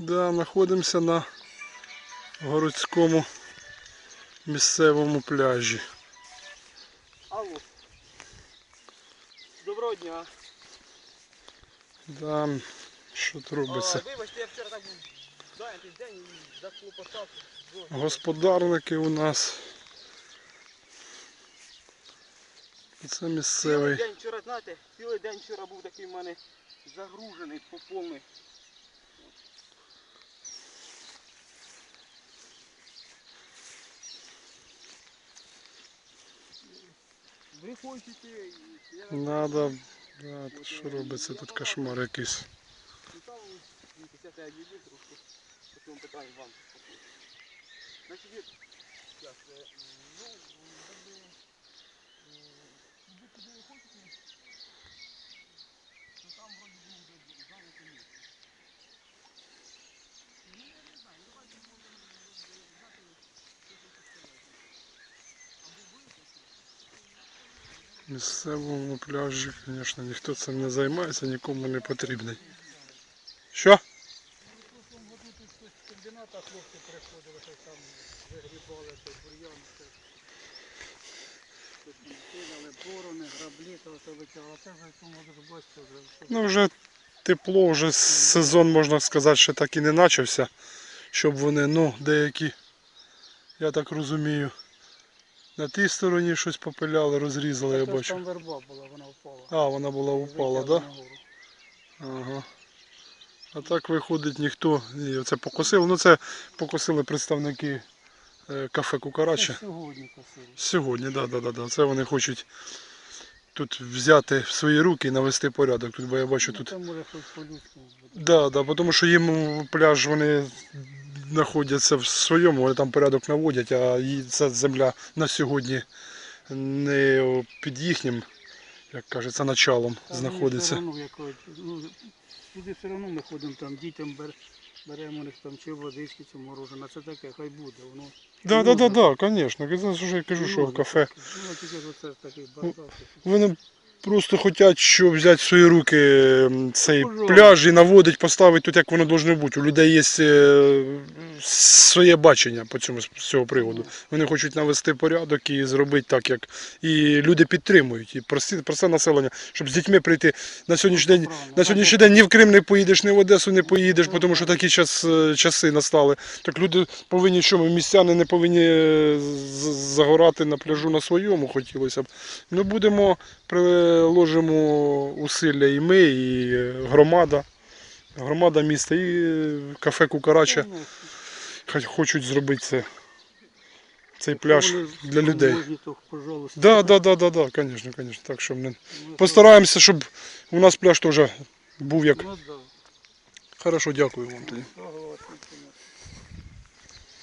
Да, знаходимося на городському місцевому пляжі. Алло. Доброго дня. Да, що? А, вибачте, я вчора так був зайнятий день і заклопотав. Господарники у нас. Це Цілий місцевий. день вчора, знаєте, цілий день вчора був такий в мене загружений по повний. Ви хочете, і я Надо. Да, що робиться? Тут кошмар якийсь. Ну, там ну, після я відійду трошки по цьому питанню вам. Значить, від... Як, е, ну, якби, е, ви куди ви хочете, то там вроді би вже зайняте місце. Ну, я не знаю, давайте можемо знати, що ви хочете. Або ви хочете. Місцевому пляжі, звісно, ніхто цим не займається, нікому не потрібний. Що? прошлому хтось комбіната хлопці приходили, що вигрібали бур'ян. Тут кинули борони, граблі, то це. Це вже в вже. Ну вже тепло, вже сезон, можна сказати, ще так і не почався. Щоб вони, ну, деякі, я так розумію, на тій стороні щось попиляли, розрізали, я бачу. Там верба була, вона впала. А, вона була упала, так? Ага. А так виходить ніхто. І оце покосили. Ну це покосили представники е, кафе Кукарача. Сьогодні косили. Сьогодні, да, да, да. Це вони хочуть тут взяти в свої руки і навести порядок. Тут, бо я бачу тут. Це може хоч по-людськи буде. Да, да, тому що їм пляж вони знаходяться в своєму, вони там порядок наводять, а ця земля на сьогодні не під їхнім, як кажеться, началом Та мені знаходиться. Все одно, якось, ну, туди все одно ми ходимо там, дітям бер, беремо них там чи водички, чи мороженое. Це таке, хай буде. Воно Да, да, да, да, звісно. Я вже кажу, що в кафе. Ну, тільки ж оце такий бардак. Вони просто хочуть, щоб взяти в свої руки цей пляж і наводить, поставити тут, як воно має бути. У людей є е, своє бачення по цьому з цього приводу. Вони хочуть навести порядок і зробити так, як і люди підтримують. І прості, просте населення, щоб з дітьми прийти на сьогоднішній день. На сьогоднішній день ні в Крим не поїдеш, ні в Одесу не поїдеш, тому що такі час, е, часи настали. Так люди повинні, що ми містяни не повинні е, загорати на пляжу на своєму, хотілося б. Ми будемо приложимо усилля і ми, і е, громада. Громада міста і кафе Кукарача хочуть зробити це, цей пляж для людей. Так, так, Да, да, да, да, да, звісно, звісно. Так що ми Ми постараємося, щоб у нас пляж теж був як. Ну. Хорошо, дякую вам тоді.